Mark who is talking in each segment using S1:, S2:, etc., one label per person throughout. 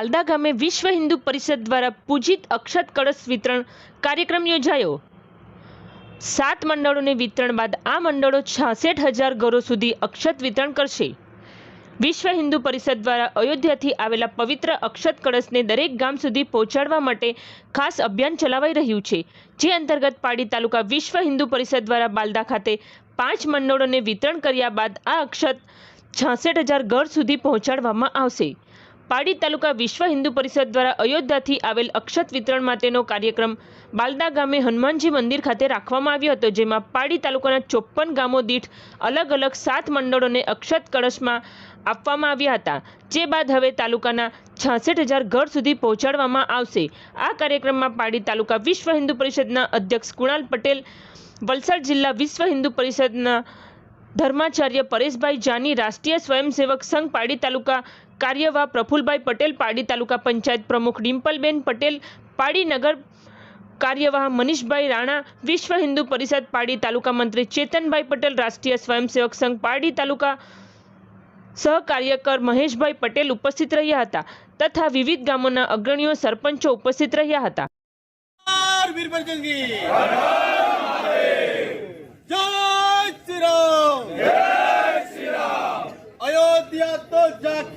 S1: આલદા ગામે વિશ્વ હિન્દુ પરિષદ દ્વારા પૂજિત અક્ષત કળશ વિતરણ કાર્યક્રમ યોજાયો. સાત મંડળોને વિતરણ બાદ આ મંડળો છાસઠ હજાર ઘરો સુધી અક્ષત વિતરણ કરશે. વિશ્વ હિન્દુ પરિષદ દ્વારા અયોધ્યાથી આવેલા પવિત્ર અક્ષત કળશને દરેક ગામ સુધી પહોંચાડવા માટે ખાસ અભિયાન ચલાવાઈ રહ્યું છે, જે અંતર્ગત પાડી તાલુકા વિશ્વ હિન્દુ પરિષદ દ્વારા બાલદા ખાતે પાંચ મંડળોને વિતરણ કર્યા બાદ આ અક્ષત છાસઠ હજાર ઘર સુધી પહોંચાડવામાં આવશે. પાડી તાલુકા વિશ્વ હિન્દુ પરિષદ દ્વારા અયોધ્યાથી આવેલ અક્ષત વિતરણ માટેનો કાર્યક્રમ બાલદા ગામે હનુમાનજી મંદિર ખાતે રાખવામાં આવ્યો હતો, જેમાં પાડી તાલુકાના ચોપ્પન ગામો દીઠ અલગ અલગ સાત મંડળોને અક્ષત કળશમાં આપવામાં આવ્યા હતા, જે બાદ હવે તાલુકાના છાસઠ હજાર ઘર સુધી પહોંચાડવામાં આવશે. આ કાર્યક્રમમાં પાડી તાલુકા વિશ્વ હિન્દુ પરિષદના અધ્યક્ષ કુણાલ પટેલ, વલસાડ જિલ્લા વિશ્વ હિન્દુ પરિષદના ધર્માચાર્ય પરેશભાઈ જાની રાષ્ટ્રીય સ્વયંસેવક સંઘ પાડી તાલુકા કાર્યવાહ પ્રફુલભાઈ પટેલ પાડી તાલુકા પંચાયત પ્રમુખ ડિમ્પલબેન પટેલ પાડી નગર કાર્યવાહ મનીષભાઈ રાણા, વિશ્વ હિન્દુ પરિષદ પાડી તાલુકા મંત્રી ચેતનભાઈ પટેલ, રાષ્ટ્રીય સ્વયંસેવક સંઘ પાડી તાલુકા સહકાર્યકર મહેશભાઈ પટેલ ઉપસ્થિત રહ્યા હતા તથા વિવિધ ગામોના અગ્રણીઓ, સરપંચો ઉપસ્થિત રહ્યા હતા.
S2: જય શ્રી રામ!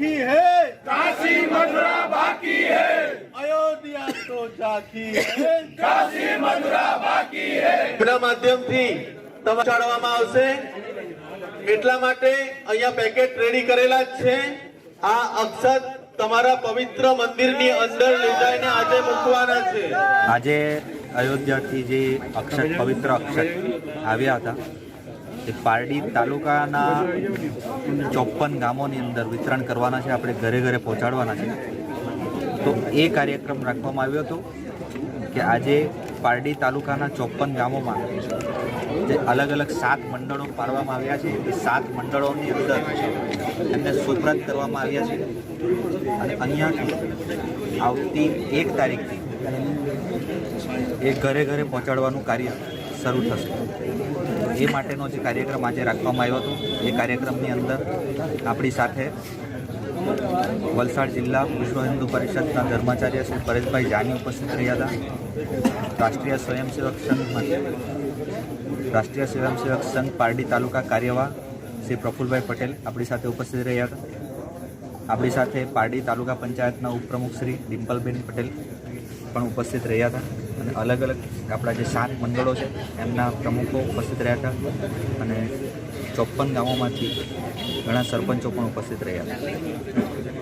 S2: जाखी है काशी मथुरा बाकी है अयोध्या तो जाखी है काशी मथुरा बाकी है
S3: એના માધ્યમથી તમારે ચડાવવામાં આવશે એટલા માટે અહીંયા પેકેટ રેડી કરેલા જ છે આ અક્ષત તમારા પવિત્ર મંદિરની અંદર લઈ જઈને આજે મૂકવાના છે
S4: આજે અયોધ્યાથી જે અક્ષત પવિત્ર અક્ષત આવ્યા હતા એ પારડી તાલુકાના ચોપ્પન ગામોની અંદર વિતરણ કરવાના છે. આપણે ઘરે ઘરે પહોંચાડવાના છે. તો એ કાર્યક્રમ રાખવામાં આવ્યો હતો કે આજે પારડી તાલુકાના ચોપ્પન ગામોમાં જે અલગ અલગ સાત મંડળો પાડવામાં આવ્યા છે. એ સાત મંડળોની અંદર એમને સુપ્રત કરવામાં આવ્યા છે. અને અહીંયાથી આવતી એક તારીખથી એ ઘરે ઘરે પહોંચાડવાનું કાર્ય શરૂ થશે. એ માટેનો જે કાર્યક્રમ આજે રાખવામાં આવ્યો હતો, એ કાર્યક્રમની અંદર આપણી સાથે વલસાડ જિલ્લા વિશ્વ હિન્દુ પરિષદના ધર્માચાર્ય શ્રી પરેશભાઈ જાની ઉપસ્થિત રહ્યા હતા. રાષ્ટ્રીય સ્વયંસેવક સંઘ રાષ્ટ્રીય સ્વયંસેવક સંઘ પારડી તાલુકા કાર્યવાહ શ્રી પ્રફુલભાઈ પટેલ આપણી સાથે ઉપસ્થિત રહ્યા હતા. આપણી સાથે પારડી તાલુકા પંચાયતના ઉપપ્રમુખ શ્રી ડિમ્પલબેન પટેલ પણ ઉપસ્થિત રહ્યા હતા અને અલગ અલગ આપણા જે સાત મંડળો છે, એમના પ્રમુખો ઉપસ્થિત રહ્યા હતા અને ચોપ્પન ગામોમાંથી ઘણા સરપંચો પણ ઉપસ્થિત રહ્યા હતા.